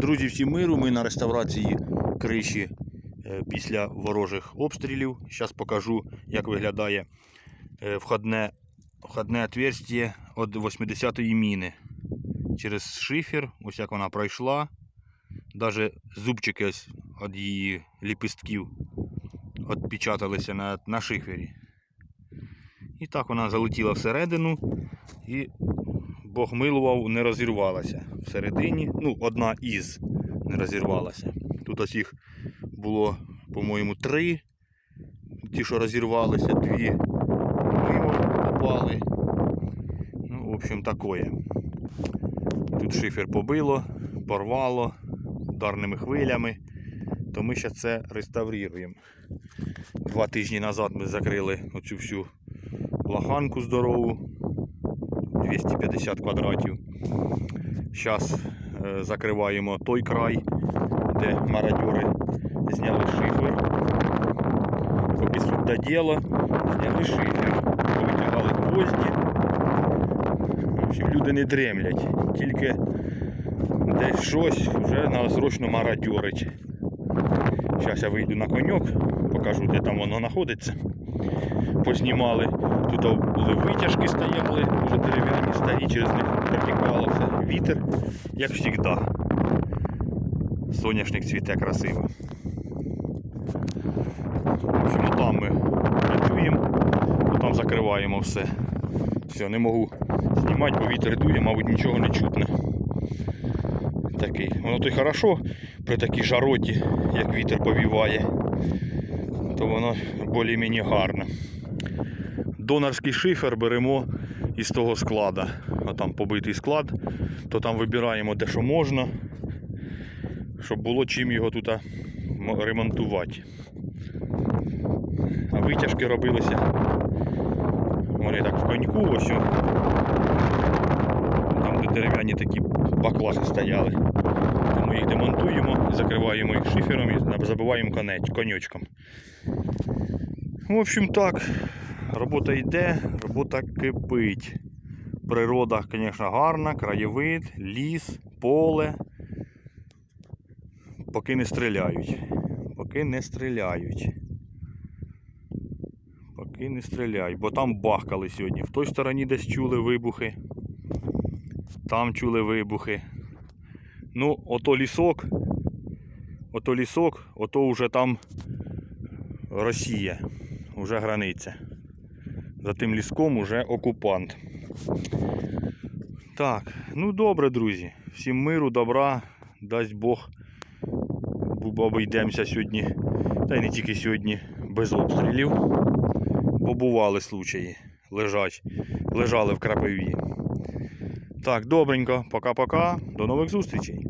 Друзі, всім миру. Ми на реставрації криші е, після ворожих обстрілів. Зараз покажу, як виглядає е, входне, входне отверстие від 80-ї міни. Через шифер, ось як вона пройшла. Навіть зубчики від її ліпістків відпечаталися на, на шифері. І так вона залетіла всередину і Бог милував, не розірвалася всередині. Ну, одна із не розірвалася. Тут ось їх було, по-моєму, три. Ті, що розірвалися, дві мимо попали. Ну, в общем, такое. Тут шифер побило, порвало ударними хвилями. То ми зараз це реставруємо. Два тижні назад ми закрили оцю всю лоханку здорову. 250 квадратів. Зараз е, закриваємо той край, де мародьори зняли шифер. Поки суть до діла, зняли шифер, повитягали гвозді. В люди не дремлять, тільки десь щось вже треба срочно мародьорить. Зараз я вийду на коньок, покажу, де там воно знаходиться. Познімали. Тут були витяжки стояли, вже старі, через них протікало все. Вітер, як завжди. Соняшник цвіте красиво. В общем, там ми працюємо, там закриваємо все. Все, не можу знімати, бо вітер дує, мабуть, нічого не чутно. Такий. Воно то й хорошо при такій жароті, як вітер повіває, то воно більш-менш гарно. Донорський шифер беремо із того склада. А там побитий склад, то там вибираємо те, що можна, щоб було чим його тут ремонтувати. А витяжки робилися. Вони так в коньку ось. Там, де дерев'яні такі баклажі стояли. То ми їх демонтуємо, закриваємо їх шифером і забиваємо конеч, конючком. В общем так, робота йде, робота кипить. Природа, звісно, гарна, краєвид, ліс, поле. Поки не стріляють. Поки не стріляють. Поки не стріляють, бо там бахкали сьогодні. В той стороні десь чули вибухи. Там чули вибухи. Ну, ото лісок. Ото лісок, ото вже там Росія. Уже границя. За тим ліском уже окупант. Так, ну добре, друзі. Всім миру, добра. Дасть Бог. Обійдемося сьогодні. Та й не тільки сьогодні без обстрілів. Бо бували случаї. Лежать. Лежали в крапиві. Так, добренько. Пока-пока. До нових зустрічей.